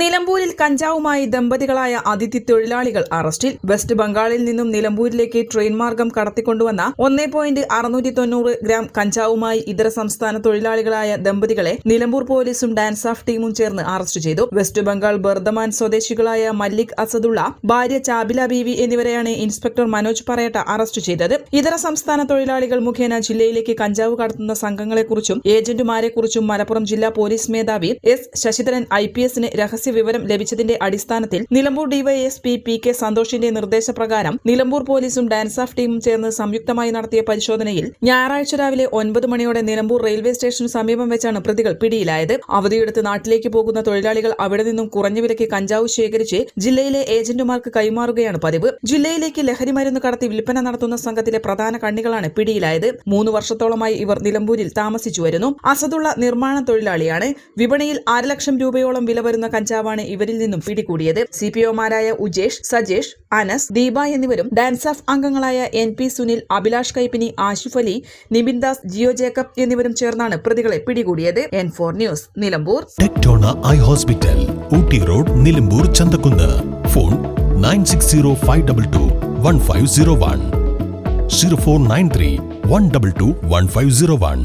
നിലമ്പൂരിൽ കഞ്ചാവുമായി ദമ്പതികളായ അതിഥി തൊഴിലാളികൾ അറസ്റ്റിൽ. വെസ്റ്റ് ബംഗാളിൽ നിന്നും നിലമ്പൂരിലേക്ക് ട്രെയിൻ മാർഗം കടത്തിക്കൊണ്ടുവന്ന ഒന്നേ പോയിന്റ് അറുന്നൂറ്റി തൊണ്ണൂറ് ഗ്രാം കഞ്ചാവുമായി ഇതര സംസ്ഥാന തൊഴിലാളികളായ ദമ്പതികളെ നിലമ്പൂർ പോലീസും ഡാൻസ് ഓഫ് ടീമും ചേർന്ന് അറസ്റ്റ് ചെയ്തു. വെസ്റ്റ് ബംഗാൾ ബർദമാൻ സ്വദേശികളായ മല്ലിക് അസദുള്ള ഭാര്യ ചാബില ബീവി എന്നിവരെയാണ് ഇൻസ്പെക്ടർ മനോജ് പറയട്ട അറസ്റ്റ് ചെയ്തത്. ഇതര സംസ്ഥാന തൊഴിലാളികൾ മുഖേന ജില്ലയിലേക്ക് കഞ്ചാവ് കടത്തുന്ന സംഘങ്ങളെക്കുറിച്ചും ഏജന്റുമാരെക്കുറിച്ചും മലപ്പുറം ജില്ലാ പോലീസ് മേധാവി എസ് ശശിധരൻ ഐ പി എസിന് രഹസ്യ വിവരം ലഭിച്ചതിന്റെ അടിസ്ഥാനത്തിൽ നിലമ്പൂർ ഡിവൈഎസ്പി പി കെ സന്തോഷിന്റെ നിർദ്ദേശപ്രകാരം നിലമ്പൂർ പോലീസും ഡാൻസ് ഓഫ് ടീമും ചേർന്ന് സംയുക്തമായി നടത്തിയ പരിശോധനയിൽ ഞായറാഴ്ച രാവിലെ ഒൻപത് മണിയോടെ നിലമ്പൂർ റെയിൽവേ സ്റ്റേഷന് സമീപം വെച്ചാണ് പ്രതികൾ പിടിയിലായത്. അവധിയെടുത്ത് നാട്ടിലേക്ക് പോകുന്ന തൊഴിലാളികൾ അവിടെ നിന്നും കുറഞ്ഞ വിലയ്ക്ക് കഞ്ചാവ് ശേഖരിച്ച് ജില്ലയിലെ ഏജന്റുമാർക്ക് കൈമാറുകയാണ് പതിവ്. ജില്ലയിലേക്ക് ലഹരി മരുന്ന് കടത്തി വിൽപ്പന നടത്തുന്ന സംഘത്തിലെ പ്രധാന കണ്ണികളാണ് പിടിയിലായത്. മൂന്ന് വർഷത്തോളമായി ഇവർ നിലമ്പൂരിൽ താമസിച്ചു വരുന്നു. അസദുള്ള നിർമ്മാണ തൊഴിലാളിയാണ്. വിപണിയിൽ അര ലക്ഷം രൂപയോളം വില വരുന്ന കഞ്ചാവാണ് ഇവരിൽ നിന്നും പിടികൂടിയത്. സി പി ഒമാരായ ഉജേഷ് സജേഷ് അനസ് ദീപ എന്നിവരും ഡാൻസ് ഓഫ് അംഗങ്ങളായ N P Sunil Abhilash Kaippini Ashif Ali Nibin Das Jio Jacob എന്നിവരും ചേർന്നാണ് പ്രതികളെ പിടികൂടിയത്. N four news Nilambur. Tectona eye hospital Ooty road Nilambur Chanthakkunnu. Phone nine six zero five double two one five zero one. Zero four nine three one double two one five zero one.